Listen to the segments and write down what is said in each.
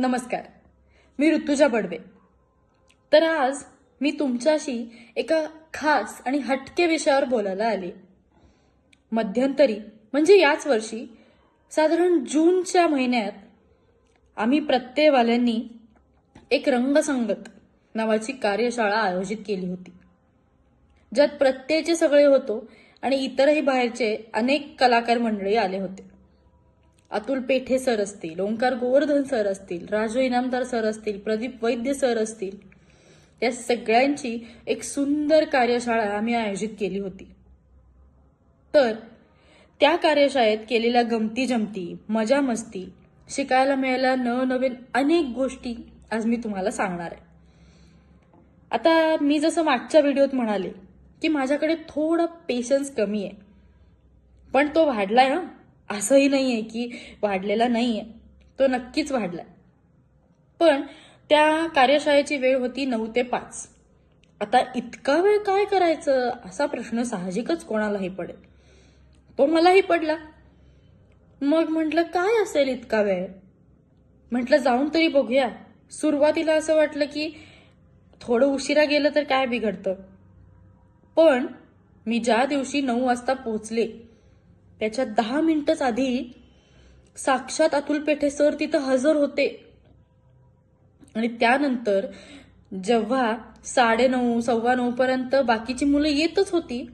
नमस्कार. मी ऋतुजा बडवे. तर आज मी तुमच्याशी एका खास आणि हटके विषयावर बोलायला आले. मध्यंतरी म्हणजे याच वर्षी साधारण जूनच्या महिन्यात आम्ही प्रत्ययवाल्यांनी एक रंगसंगत नावाची कार्यशाळा आयोजित केली होती. ज्यात प्रत्ययचे सगळे होतो आणि इतरही बाहेरचे अनेक कलाकार मंडळी आले होते. अतुल पेठे सर असतील ओंकार गोवर्धन सर असतील राजू इनामदार सर असतील प्रदीप वैद्य सर असतील या सगळ्यांची एक सुंदर कार्यशाळा आम्ही आयोजित केली होती. तर त्या कार्यशाळेत केलेल्या गमती जमती मजा मस्ती शिकायला मिळाल्या नवनवीन अनेक गोष्टी आज मी तुम्हाला सांगणार आहे. आता मी जसं मागच्या व्हिडिओत म्हणाले की माझ्याकडे थोडा पेशन्स कमी आहे. पण तो वाढलाय हा. असंही नाही आहे की वाढलेला नाही आहे तो नक्कीच वाढला पण त्या कार्यशाळेची वेळ होती नऊ ते पाच. आता इतका वेळ काय करायचं? असा प्रश्न साहजिकच कोणालाही पडेल. तो मलाही पडला. मग म्हटलं काय असेल इतका वेळ? म्हटलं जाऊन तरी बघूया. सुरुवातीला असं वाटलं की थोडं उशिरा गेलं तर काय बिघडतं. पण मी ज्या दिवशी नऊ वाजता पोहोचले त्याच्या दहा मिनिटच आधी साक्षात अतुल पेठे सर तिथं हजर होते. आणि त्यानंतर जेव्हा साडेनऊ सव्वा नऊ पर्यंत बाकीची मुलं येतच होती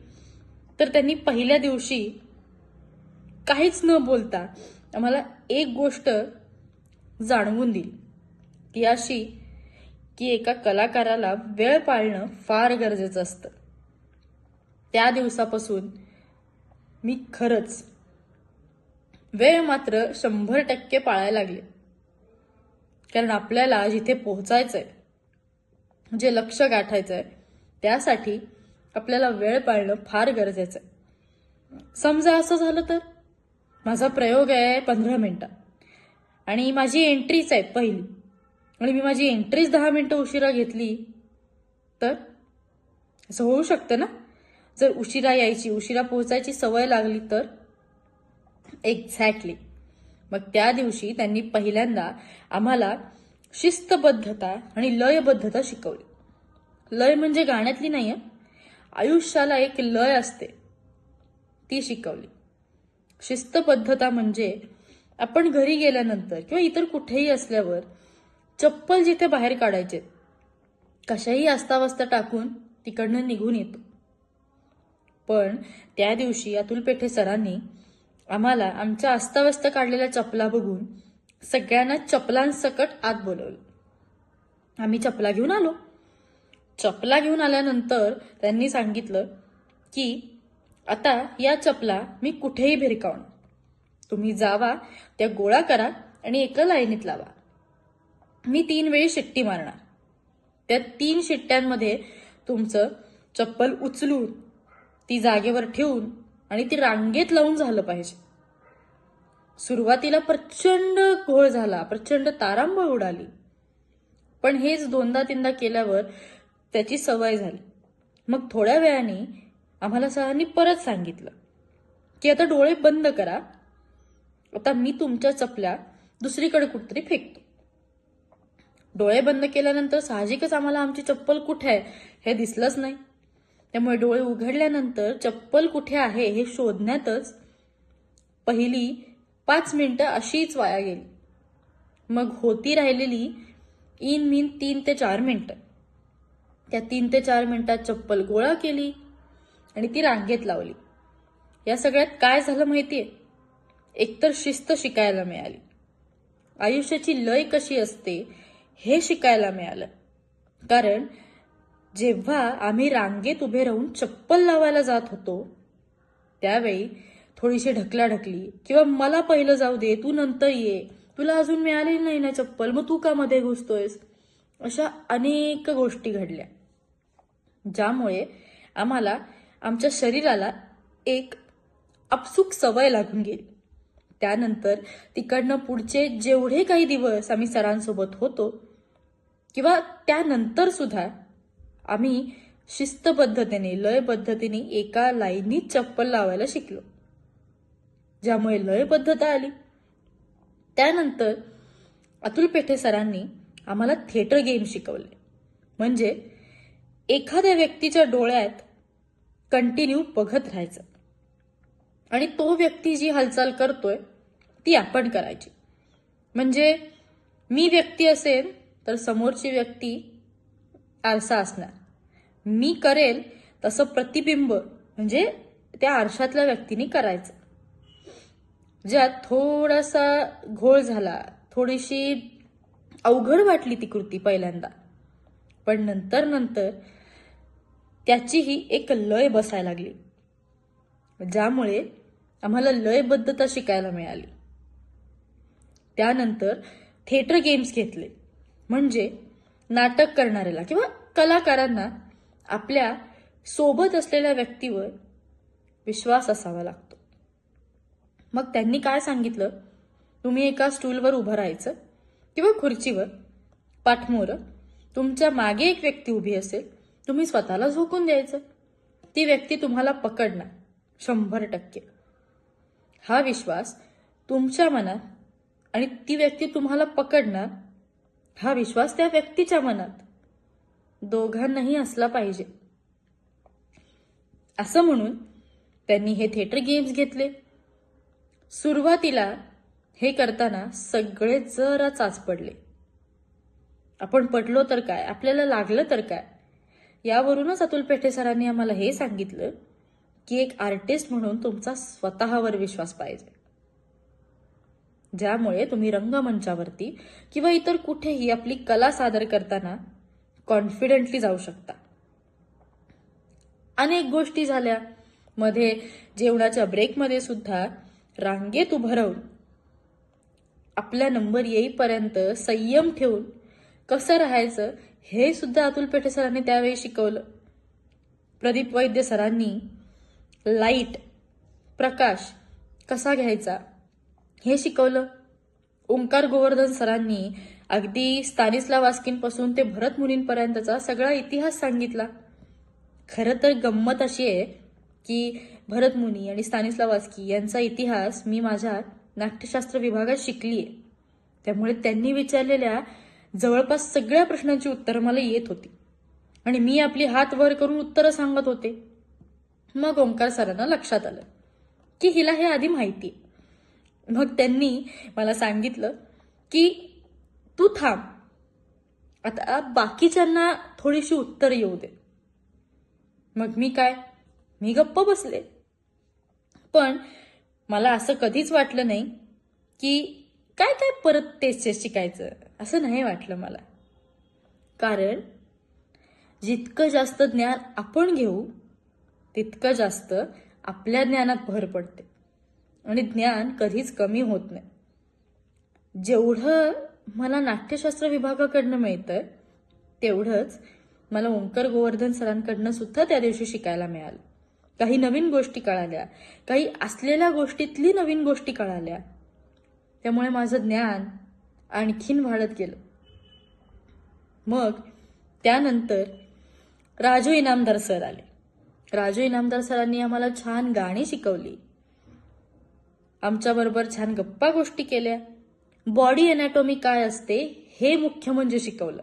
तर त्यांनी पहिल्या दिवशी काहीच न बोलता आम्हाला एक गोष्ट जाणवून दिली ती अशी की एका कलाकाराला वेळ पाळणं फार गरजेचं असतं. त्या दिवसापासून मी खरंच वेळ मात्र शंभर टक्के पाळायला लागले. कारण आपल्याला जिथे पोहोचायचंय जे लक्ष गाठायचंय त्यासाठी आपल्याला वेळ पाळणं फार गरजेचं आहे समजा असं झालं तर? माझा प्रयोग आहे पंधरा मिनटं. आणि माझी एंट्रीच आहे पहिली. आणि मी माझी एंट्रीच दहा मिनटं उशिरा घेतली तर? असं होऊ शकतं ना? जर उशिरा यायची उशिरा पोहोचायची सवय लागली तर? एक्झॅक्टली मग त्या दिवशी त्यांनी पहिल्यांदा आम्हाला शिस्तबद्धता आणि लयबद्धता शिकवली. लय म्हणजे गाण्यातली नाही आयुष्याला एक लय असते. ती शिकवली. शिस्तबद्धता म्हणजे आपण घरी गेल्यानंतर किंवा इतर कुठेही असल्यावर चप्पल जिथे बाहेर काढायचे कशाही अस्तावस्ता टाकून तिकडनं निघून येतो. पण त्या दिवशी अतुल पेठे सरांनी आम्हाला आमच्या अस्ताव्यस्त काढलेल्या चपला बघून सगळ्यांना चपलांसकट आत बोलवलं. आम्ही चपला घेऊन आलो. चपला घेऊन आल्यानंतर त्यांनी सांगितलं की आता या चपला मी कुठेही भिरकावणार तुम्ही जावा त्या गोळा करा आणि एका लाईनीत लावा. मी तीन वेळी शिट्टी मारणार. त्या तीन शिट्ट्यांमध्ये तुमचं चप्पल उचलून ती जागेवर ठेवून आणि ती रांगेत लावून झालं पाहिजे. सुरुवातीला प्रचंड घोळ झाला प्रचंड तारांबळ उडाली. पण हेच दोनदा तीनदा केल्यावर त्याची सवय झाली. मग थोड्या वेळाने आम्हाला सरांनी परत सांगितलं की आता डोळे बंद करा. आता मी तुमच्या चपल्या दुसरीकडे कुठतरी फेकतो. डोळे बंद केल्यानंतर साहजिकच आम्हाला आमची चप्पल कुठे आहे हे दिसलंच नाही. त्यामुळे डोळे उघडल्यानंतर चप्पल कुठे आहे हे शोधण्यातच पहिली पाच मिनिटं अशीच वाया गेली. मग होती राहिलेली इन मीन तीन ते चार मिनिटं. त्या तीन ते चार मिनिटात चप्पल गोळा केली आणि ती रांगेत लावली. या सगळ्यात काय झालं माहितीये? एकतर शिस्त शिकायला मिळाली. आयुष्याची लय कशी असते हे शिकायला मिळालं. कारण जेव्हा आम्ही रांगेत उभे राहून चप्पल लावायला जात होतो त्यावेळी थोडीशी ढकलाढकली किंवा मला पहिलं जाऊ दे तू नंतर ये तुला अजून मिळालेली नाही ना चप्पल मग तू का मध्ये घुसतोयस? अशा अनेक गोष्टी घडल्या ज्यामुळे आम्हाला आमच्या शरीराला एक अपसुक सवय लागून गेली. त्यानंतर तिकडनं पुढचे जेवढे काही दिवस आम्ही सरांसोबत होतो किंवा त्यानंतर सुद्धा आम्ही शिस्तबद्धतेने लयबद्धतेने एका लाईनीत चप्पल लावायला शिकलो. ज्यामुळे लयबद्धता आली. त्यानंतर अतुल पेठे सरांनी आम्हाला थिएटर गेम शिकवले. म्हणजे एखाद्या व्यक्तीच्या डोळ्यात कंटिन्यू बघत राहायचं. आणि तो व्यक्ती जी हालचाल करतोय ती आपण करायची. म्हणजे मी व्यक्ती असेल तर समोरची व्यक्ती आरसा असणार. मी करेल तसं प्रतिबिंब म्हणजे त्या आरशातल्या व्यक्तीने करायचं. ज्यात थोडासा घोळ झाला थोडीशी अवघड वाटली ती कृती पहिल्यांदा. पण नंतर नंतर त्याचीही एक लय बसायला लागली. ज्यामुळे आम्हाला लयबद्धता शिकायला मिळाली. त्यानंतर थिएटर गेम्स घेतले. म्हणजे नाटक करणाऱ्याला किंवा कलाकारांना आपल्यासोबत असलेल्या व्यक्तीवर विश्वास असावा लागतो. मग त्यांनी काय सांगितलं? तुम्ही एका स्टूलवर उभं राहायचं किंवा खुर्चीवर पाठमोर तुमच्या मागे एक व्यक्ती उभी असेल तुम्ही स्वतःला झोकून द्यायचं. ती व्यक्ती तुम्हाला पकडणार शंभर टक्के. हा विश्वास तुमच्या मनात आणि ती व्यक्ती तुम्हाला पकडणार हा विश्वास त्या व्यक्तीच्या मनात. दोघांनाही असला पाहिजे. असं म्हणून त्यांनी हे थिएटर गेम्स घेतले. सुरुवातीला हे करताना सगळे जरा चाच पडले. आपण पडलो तर काय? आपल्याला लागलं तर काय? यावरूनच अतुल पेठे सरांनी आम्हाला हे सांगितलं की एक आर्टिस्ट म्हणून तुमचा स्वतःवर विश्वास पाहिजे. ज्यामुळे तुम्ही रंगमंचावरती किंवा इतर कुठेही आपली कला सादर करताना कॉन्फिडेंटली जाऊ शकता. अनेक गोष्टी झाल्या. मध्ये जेवणाच्या ब्रेकमध्ये सुद्धा रांगेत उभं राहून आपला नंबर येईपर्यंत संयम ठेवून कसं राहायचं हे सुद्धा अतुल पेठे सरांनी त्यावेळी शिकवलं. प्रदीप वैद्य सरांनी लाइट प्रकाश कसा घ्यायचा? हे शिकवलं. ओंकार गोवर्धन सरांनी अगदी स्थानिस्ला वास्किनपासून ते भरत मुनींपर्यंतचा सगळा इतिहास सांगितला. खरं तर गंमत अशी आहे की भरत मुनी आणि स्थानिस्ला वास्की यांचा इतिहास मी माझ्या नाट्यशास्त्र विभागात शिकली आहे त्यामुळे त्यांनी विचारलेल्या जवळपास सगळ्या प्रश्नांची उत्तरं मला येत होती. आणि मी आपली हात वर करून उत्तरं सांगत होते. मग ओंकार सरांना लक्षात आलं की हिला हे आधी माहिती आहे. मग त्यांनी मला सांगितलं की तू थांब. आता बाकीच्यांना थोडीशी उत्तर येऊ दे. मग मी काय? मी गप्प बसले. पण मला असं कधीच वाटलं नाही की काय काय परत तेच तेच शिकायचं असं नाही वाटलं मला. कारण जितकं जास्त ज्ञान आपण घेऊ तितकं जास्त आपल्या ज्ञानात भर पडते. आणि ज्ञान कधीच कमी होत नाही. जेवढं मला नाट्यशास्त्र विभागाकडनं मिळतंय तेवढंच मला ओंकर गोवर्धन सरांकडनं सुद्धा त्या दिवशी शिकायला मिळालं. काही नवीन गोष्टी कळाल्या काही असलेल्या गोष्टीतली नवीन गोष्टी कळाल्या. त्यामुळे माझं ज्ञान आणखीन वाढत गेलं. मग त्यानंतर राजू इनामदार सर आले. राजू इनामदार सरांनी आम्हाला छान गाणी शिकवली. आमच्याबरोबर छान गप्पा गोष्टी केल्या. बॉडी अनॅटॉमी काय असते हे मुख्य म्हणजे शिकवलं.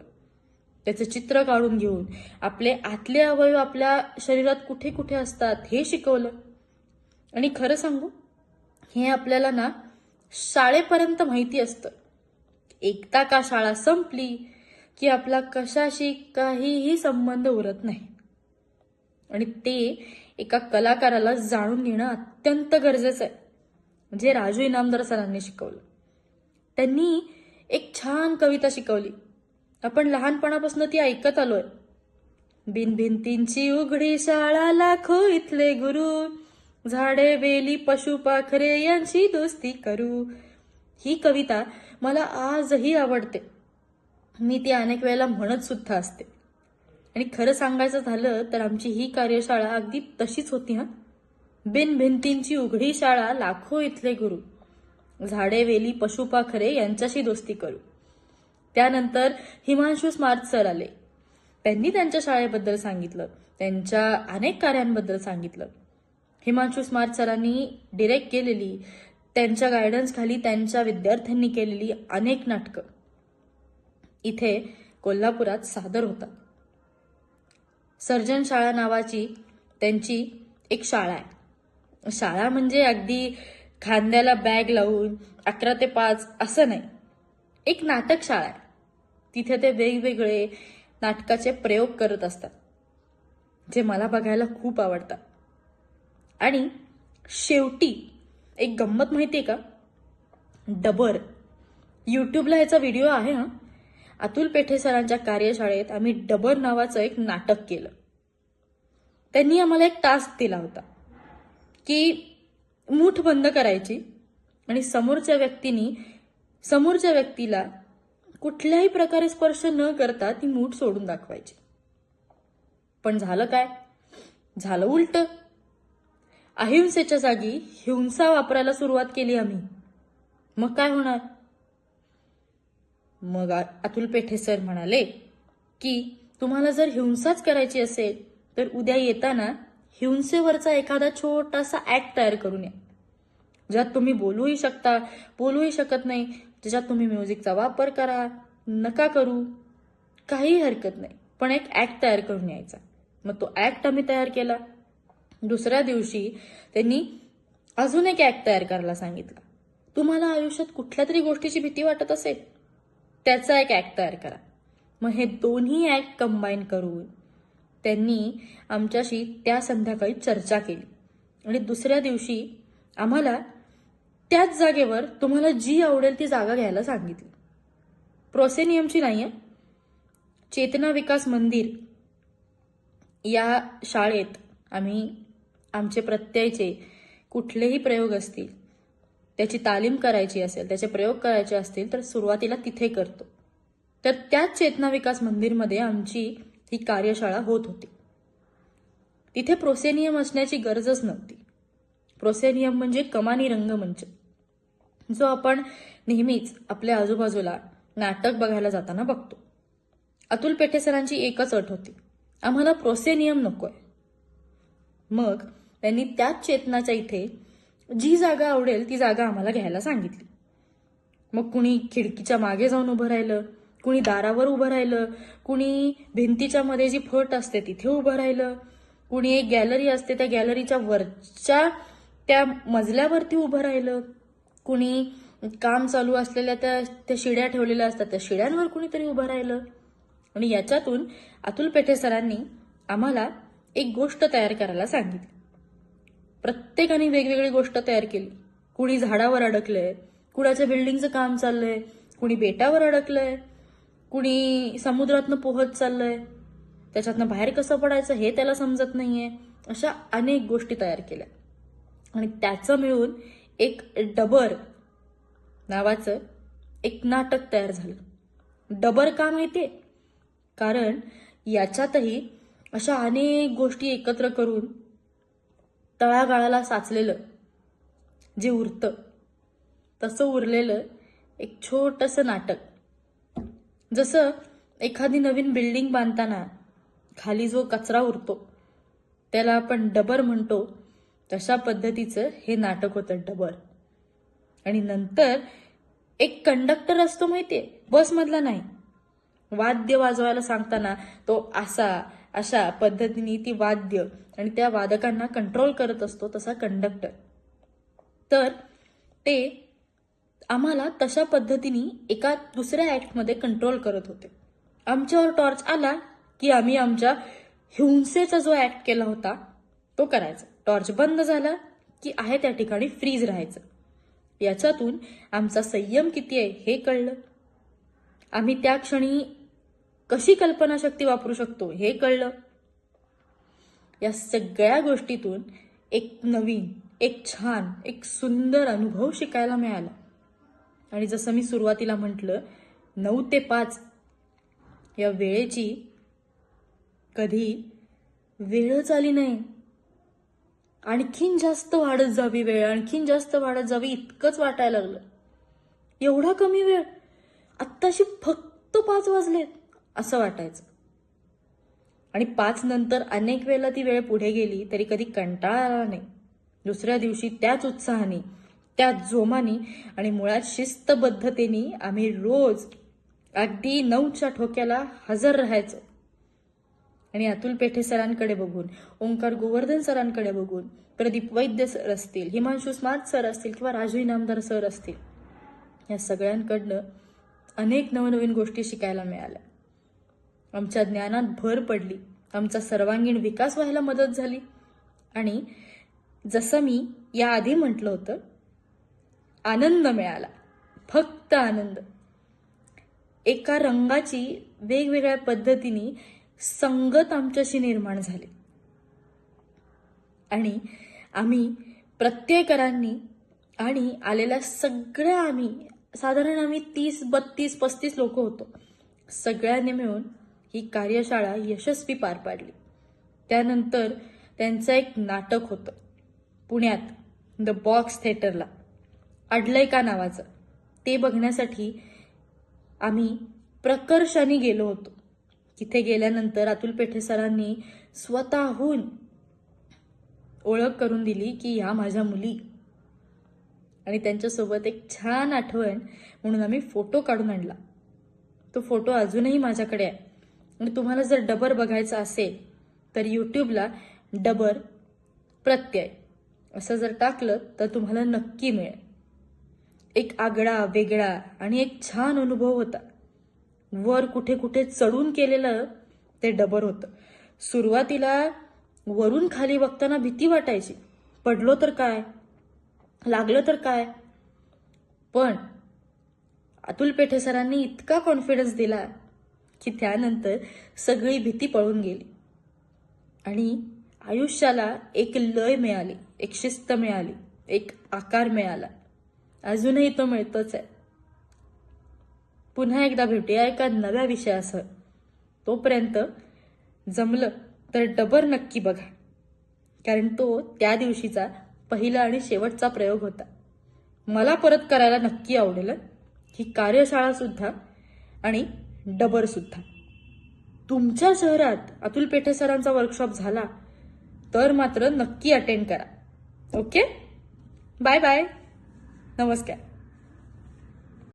त्याचं चित्र काढून घेऊन आपले आतले अवयव आपल्या शरीरात कुठे कुठे असतात हे शिकवलं. आणि खरं सांगू हे आपल्याला ना शाळेपर्यंत माहिती असतं. एकदा का शाळा संपली की आपला कशाशी काहीही संबंध उरत नाही. आणि ते एका कलाकाराला जाणून घेणं अत्यंत गरजेचं आहे. जे राजू इनामदार सरांनी शिकवलं. त्यांनी एक छान कविता शिकवली. आपण लहानपणापासून ती ऐकत आलोय. बिन भिंतींची उघडी शाळा लाखो इथले गुरु झाडे वेली पशु पाखरे यांची दोस्ती करू. ही कविता मला आजही आवडते. मी ती अनेक वेळेला म्हणत सुद्धा असते. आणि खरं सांगायचं झालं तर आमची ही कार्यशाळा अगदी तशीच होती हा. बिनभिंतींची उघडी शाळा लाखो इथले गुरु. झाडे वेली पशुपाखरे यांच्याशी दोस्ती करू. त्यानंतर हिमांशू स्मार्ट सर आले. त्यांनी त्यांच्या शाळेबद्दल सांगितलं. त्यांच्या अनेक कार्यांबद्दल सांगितलं. हिमांशू स्मार्ट सरांनी डिरेक्ट केलेली त्यांच्या गायडन्स खाली त्यांच्या विद्यार्थ्यांनी केलेली अनेक नाटकं. इथे कोल्हापुरात सादर होतात. सर्जन शाळा नावाची त्यांची एक शाळा आहे. शाळा म्हणजे अगदी खांद्याला बॅग लावून अकरा ते पाच असं नाही. एक नाटक शाळा आहे. तिथे ते वेगवेगळे नाटकाचे प्रयोग करत असतात जे मला बघायला खूप आवडतात. आणि शेवटी एक गंमत माहिती आहे का? डबर. यूट्यूबला ह्याचा व्हिडिओ आहे हा. अतुल पेठे सरांच्या कार्यशाळेत आम्ही डबर नावाचं एक नाटक केलं. त्यांनी आम्हाला एक टास्क दिला होता. की मूठ बंद करायची आणि समोरच्या व्यक्तीनी समोरच्या व्यक्तीला कुठल्याही प्रकारे स्पर्श न करता ती मूठ सोडून दाखवायची. पण झालं काय? झालं उलट. अहिंसेच्या जागी हिंसा वापरायला सुरुवात केली आम्ही. मग काय होणार? मग अतुल पेठे सर म्हणाले की तुम्हाला जर हिंसाच करायची असेल तर उद्या येताना हिंसेवरचा एखादा छोटासा ऍक्ट तयार करून या. ज्यात तुम्ही बोलूही शकता बोलूही शकत नाही ज्याच्यात तुम्ही म्युझिकचा वापर करा नका करू काही हरकत नाही. पण एक ऍक्ट तयार करून यायचा. मग तो ऍक्ट आम्ही तयार केला. दुसऱ्या दिवशी त्यांनी अजून एक ऍक्ट तयार करायला सांगितला. तुम्हाला आयुष्यात कुठल्या तरी गोष्टीची भीती वाटत असेल त्याचा एक ऍक्ट तयार करा. मग हे दोन्ही ऍक्ट कंबाईन करून त्यांनी आमच्याशी त्या संध्याकाळी चर्चा केली. आणि दुसऱ्या दिवशी आम्हाला त्याच जागेवर तुम्हाला जी आवडेल ती जागा घ्यायला सांगितली. प्रोसेनियमची नाही आहे चेतना विकास मंदिर या शाळेत आम्ही आमचे प्रत्ययचे कुठलेही प्रयोग असतील त्याची तालीम करायची असेल त्याचे प्रयोग करायचे असतील तर सुरुवातीला तिथे करतो. तर त्याच चेतना विकास मंदिरमध्ये आमची ही कार्यशाळा होत होती. तिथे प्रोसेनियम असण्याची गरजच नव्हती. प्रोसेनियम म्हणजे कमानी रंगमंच जो आपण नेहमीच आपल्या आजूबाजूला नाटक बघायला जाताना बघतो. अतुल पेठे सरांची एकच अट होती. आम्हाला प्रोसेनियम नकोय. मग त्यांनी त्याच चेतनाच्या इथे जी जागा आवडेल ती जागा आम्हाला घ्यायला सांगितली. मग कुणी खिडकीच्या मागे जाऊन उभं राहिलं कुणी दारावर उभं राहिलं कुणी भिंतीच्या मध्ये जी फट असते तिथे उभं राहिलं कुणी एक गॅलरी असते त्या गॅलरीच्या वरच्या त्या मजल्यावरती उभं राहिलं कुणी काम चालू असलेल्या त्या त्या शिड्या ठेवलेल्या असतात त्या शिड्यांवर कुणीतरी उभं राहिलं. आणि याच्यातून अतुल पेठे सरांनी आम्हाला एक गोष्ट तयार करायला सांगितली. प्रत्येकाने वेगवेगळी गोष्ट तयार केली. कुणी झाडावर अडकलंय कुणाच्या बिल्डिंगचं काम चाललंय कुणी बेटावर अडकलंय कुणी समुद्रातनं पोहत चाललंय त्याच्यातनं बाहेर कसं पडायचं हे त्याला समजत नाहीये अशा अनेक गोष्टी तयार केल्या. आणि त्याचं मिळून एक डबर नावाचं एक नाटक तयार झालं. डबर का माहितीये कारण याच्यातही अशा अनेक गोष्टी एकत्र करून तळागाळाला साचलेलं जे उरतं तसं उरलेलं एक छोटंसं नाटक जसं एखादी नवीन बिल्डिंग बांधताना खाली जो कचरा उरतो त्याला आपण डबर म्हणतो तशा पद्धतीचं हे नाटक होतं डबर. आणि नंतर एक कंडक्टर असतो माहितीये बसमधला नाही. वाद्य वाजवायला सांगताना तो असा अशा पद्धतीने ती वाद्य आणि त्या वादकांना कंट्रोल करत असतो तसा कंडक्टर तर ते आम्हाला तशा पद्धतीने एका दुसऱ्या ऍक्टमध्ये कंट्रोल करत होते. आमच्यावर टॉर्च आला की आम्ही आमच्या हिंसेचा जो ऍक्ट केला होता तो करायचा. टॉर्च बंद झाला की आहे त्या ठिकाणी फ्रीज राहायचं. याच्यातून आमचा संयम किती आहे हे कळलं. आम्ही त्या क्षणी कशी कल्पनाशक्ती वापरू शकतो हे कळलं. या सगळ्या गोष्टीतून एक नवीन एक छान एक सुंदर अनुभव शिकायला मिळाला. आणि जसं मी सुरुवातीला म्हटलं नऊ ते पाच या वेळेची कधी वेळच आली नाही. आणखीन जास्त वाढत जावी वेळ आणखीन जास्त वाढत जावी इतकंच वाटायला लागलं. एवढा कमी वेळ. आत्ताशी फक्त पाच वाजलेत असं वाटायचं. आणि पाच नंतर अनेक वेळेला ती वेळ पुढे गेली तरी कधी कंटाळा आला नाही. दुसऱ्या दिवशी त्याच उत्साहाने त्या जोमाने आणि मुळात शिस्तबद्धतेने आम्ही रोज अगदी नऊच्या ठोक्याला हजर राहायचं. आणि अतुल पेठे सरांकडे बघून ओंकार गोवर्धन सरांकडे बघून प्रदीप वैद्य सर असतील हिमांशु स्मार्ट सर असतील किंवा राजू इनामदार सर असतील या सगळ्यांकडनं अनेक नवनवीन गोष्टी शिकायला मिळाल्या. आमच्या ज्ञानात भर पडली आमचा सर्वांगीण विकास व्हायला मदत झाली आणि जसं मी याआधी म्हटलं होतं आनंद मिळाला. फक्त आनंद. एका रंगाची वेगवेगळ्या पद्धतीने संगत आमच्याशी निर्माण झाली. आणि आम्ही प्रत्येकरांनी आणि आलेल्या सगळ्या आम्ही साधारण आम्ही तीस बत्तीस पस्तीस लोक होतो. सगळ्यांनी मिळून ही कार्यशाळा यशस्वी पार पाडली. त्यानंतर त्यांचं एक नाटक होतं. पुण्यात द बॉक्स थिएटरला अडलंय का नावाचं? ते बघण्यासाठी आम्ही प्रकर्षाने गेलो होतो. तिथे गेल्यानंतर अतुल पेठे सरांनी स्वतःहून ओळख करून दिली की ह्या माझ्या मुली. आणि त्यांच्यासोबत एक छान आठवण म्हणून आम्ही फोटो काढून आणला. तो फोटो अजूनही माझ्याकडे आहे. आणि तुम्हाला जर डबर बघायचा असेल तर यूट्यूबला डबर प्रत्यय असं जर टाकलं तर तुम्हाला नक्की मिळेल. एक आगळा वेगळा आणि एक छान अनुभव होता. वर कुठे कुठे चढून केलेलं ते डबर होतं. सुरुवातीला वरून खाली बघताना भीती वाटायची. पडलो तर काय? लागलं तर काय? पण अतुल पेठे सरांनी इतका कॉन्फिडन्स दिला की त्यानंतर सगळी भीती पळून गेली. आणि आयुष्याला एक लय मिळाली एक शिस्त मिळाली एक आकार मिळाला. अजूनही तो मिळतोच आहे. पुन्हा एकदा भेटूया एका नव्या विषयासह. तोपर्यंत जमलं तर डबर नक्की बघा. कारण तो त्या दिवशीचा पहिला आणि शेवटचा प्रयोग होता. मला परत करायला नक्की आवडेल ही. कार्यशाळा सुद्धा आणि डबर सुद्धा. तुमच्या शहरात अतुल पेठे सरांचा वर्कशॉप झाला तर मात्र नक्की अटेंड करा. ओके बाय बाय नमस्कार